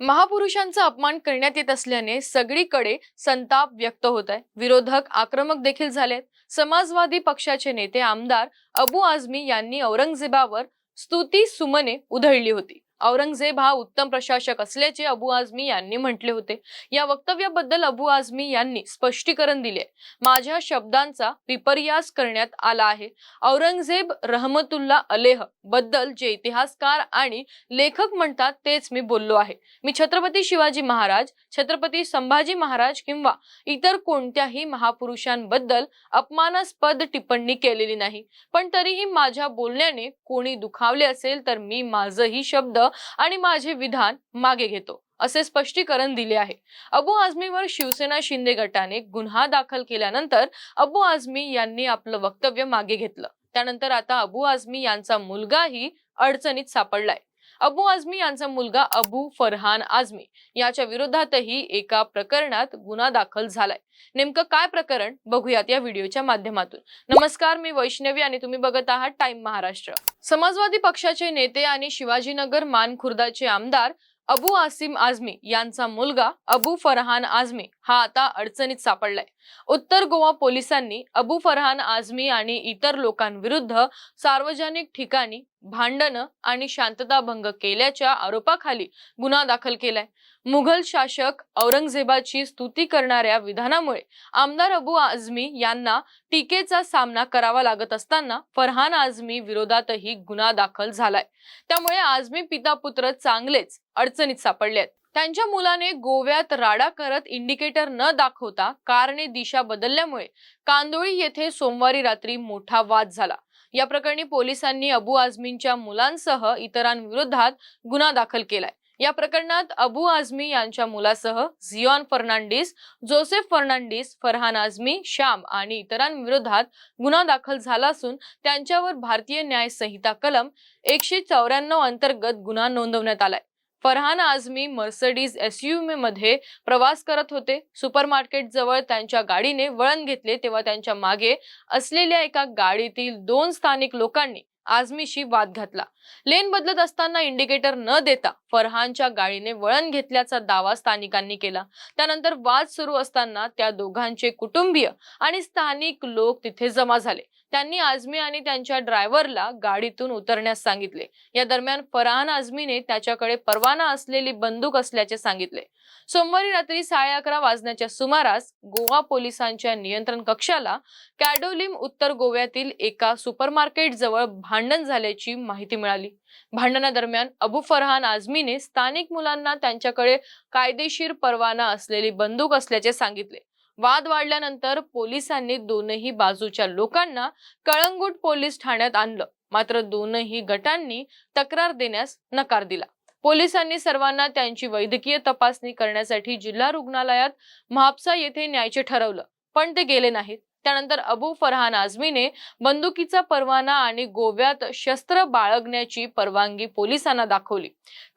महापुरुषांचा अपमान करण्यात येत असल्याने सगळीकडे संताप व्यक्त होत आहे. विरोधक आक्रमक देखील झालेत. समाजवादी पक्षाचे नेते आमदार अबू आझमी यांनी औरंगजेबावर स्तुती सुमने उधळली होती. औरंगजेब हा उत्तम प्रशासक असल्याचे अबू आझमी यांनी म्हटले होते. या वक्तव्याबद्दल अबू आझमी यांनी स्पष्टीकरण दिले. माझ्या शब्दांचा विपर्यास करण्यात आला आहे. औरंगजेब रहमतुल्ला अलेहबद्दल जे इतिहासकार आणि लेखक म्हणतात तेच मी बोललो आहे. मी छत्रपती शिवाजी महाराज छत्रपती संभाजी महाराज किंवा इतर कोणत्याही महापुरुषांबद्दल अपमानास्पद टिप्पणी केलेली नाही. पण तरीही माझ्या बोलण्याने कोणी दुखावले असेल तर मी माझंही शब्द आणि माझे विधान मागे घेतो असे स्पष्टीकरण दिले आहे. अबू आझमीवर शिवसेना शिंदे गटाने गुन्हा दाखल केल्यानंतर अबू आझमी यांनी आपलं वक्तव्य मागे घेतलं. त्यानंतर आता अबू आझमी यांचा मुलगाही अडचणीत सापडलाय. अबू आझमी यांचा मुलगा अबू फरहान आझमी याच्या विरोधातही एका प्रकरणात गुन्हा दाखल झालाय. नेमकं काय प्रकरण? बघूयात या व्हिडिओच्या माध्यमातून. नमस्कार मी वैष्णवी आणि तुम्ही बघत आहात टाइम महाराष्ट्र. समाजवादी पक्षाचे नेते आणि शिवाजीनगर मान खुर्दाचे आमदार अबू आसिम आझमी यांचा मुलगा अबू फरहान आझमी हा आता अडचणीत सापडलाय. उत्तर गोवा पोलिसांनी अबू फरहान आझमी आणि इतर लोकांविरुद्ध सार्वजनिक ठिकाणी भांडणं आणि शांतता भंग केल्याच्या आरोपाखाली गुन्हा दाखल केलाय. मुघल शासक औरंगजेबाची स्तुती करणाऱ्या विधानामुळे आमदार अबू आझमी यांना टीकेचा सामना करावा लागत असताना फरहान आझमी विरोधातही गुन्हा दाखल झालाय. त्यामुळे आझमी पिता पुत्र चांगलेच अडचणीत सापडले आहेत त्यांच्या मुलाने गोव्यात राडा करत इंडिकेटर न दाखवता कारने दिशा बदलल्यामुळे कांदोळी येथे सोमवारी रात्री मोठा वाद झाला. या प्रकरणी पोलिसांनी अबू आझमींच्या मुलांसह इतरांविरोधात गुन्हा दाखल केलाय. या प्रकरणात अबू आझमी यांच्या मुलासह झिऑन फर्नांडिस जोसेफ फर्नांडिस फरहान आझमी श्याम आणि इतरांविरोधात गुन्हा दाखल झाला असून त्यांच्यावर भारतीय न्याय संहिता कलम एकशे चौऱ्याण्णव अंतर्गत गुन्हा नोंदवण्यात आलाय. फरहान आझमी मर्सडीज एसयूव्ही मध्ये प्रवास करत होते. सुपरमार्केट जवळ त्यांच्या गाडीने वळण घेतले तेव्हा त्यांच्या मागे असलेल्या एका गाडीतील दोन स्थानिक लोकांनी आझमीशी वाद घातला. लेन बदलत असताना इंडिकेटर न देता फरहानच्या गाडीने वळण घेतल्याचा दावा स्थानिकांनी केला. त्यानंतर वाद सुरू असताना त्या दोघांचे कुटुंबीय आणि स्थानिक लोक तिथे जमा झाले. त्यांनी आझमी आणि त्यांच्या ड्रायव्हरला गाडीतून उतरण्यास सांगितले. या दरम्यान फरहान आझमीने त्याच्याकडे परवाना असलेली बंदूक असल्याचे सांगितले. सोमवारी रात्री साडे अकरा वाजण्याच्या सुमारास गोवा पोलिसांच्या नियंत्रण कक्षाला कॅडोलिम उत्तर गोव्यातील एका सुपरमार्केट जवळ भांडण झाल्याची माहिती मिळाली. भांडणादरम्यान अबू फरहान आझमीने स्थानिक मुलांना त्यांच्याकडे कायदेशीर परवाना असलेली बंदूक असल्याचे सांगितले. वाद वाढल्यानंतर पोलिसांनी दोनही बाजूच्या लोकांना कळंगूट पोलीस ठाण्यात आणलं. मात्र दोनही गटांनी तक्रार देण्यास नकार दिला. पोलिसांनी सर्वांना त्यांची वैद्यकीय तपासणी करण्यासाठी जिल्हा रुग्णालयात म्हापसा येथे न्यायचे ठरवलं पण ते गेले नाहीत. त्यानंतर अबू फरहान आझमीने बंदुकीचा परवाना आणि गोव्यात शस्त्र बाळगण्याची परवानगी पोलिसांना दाखवली.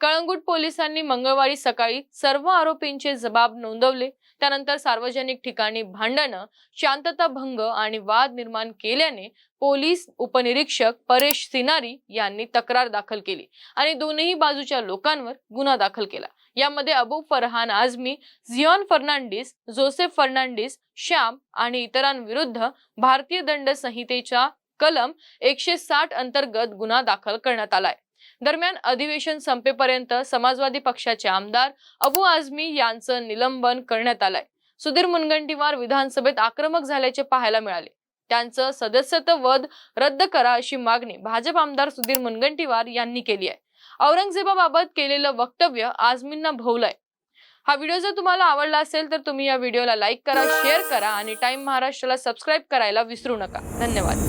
कळंगूट पोलिसांनी मंगळवारी सकाळी सर्व आरोपींचे जबाब नोंदवले. त्यानंतर सार्वजनिक ठिकाणी भांडणं शांतता भंग आणि वाद निर्माण केल्याने पोलीस उपनिरीक्षक परेश सिनारी यांनी तक्रार दाखल केली आणि दोनही बाजूच्या लोकांवर गुन्हा दाखल केला. यामध्ये अबू फरहान आझमी झियॉन फर्नांडिस जोसेफ फर्नांडिस श्याम आणि इतरांविरुद्ध भारतीय दंड संहितेच्या कलम एकशे साठ अंतर्गत गुन्हा दाखल करण्यात आलाय. दरम्यान अधिवेशन संपेपर्यंत समाजवादी पक्षाचे आमदार अबू आझमी यांचं निलंबन करण्यात आलंय. सुधीर मुनगंटीवार विधानसभेत आक्रमक झाल्याचे पाहायला मिळाले. त्यांचं सदस्यत्व वध रद्द करा अशी मागणी भाजप आमदार सुधीर मुनगंटीवार यांनी केली आहे. औरंगजेबाबाबत केलेलं वक्तव्य आजमींना भोवलंय. हा व्हिडिओ जर तुम्हाला आवडला असेल तर तुम्ही या व्हिडिओला लाईक करा शेअर करा आणि टाइम महाराष्ट्राला सबस्क्राईब करायला विसरू नका. धन्यवाद.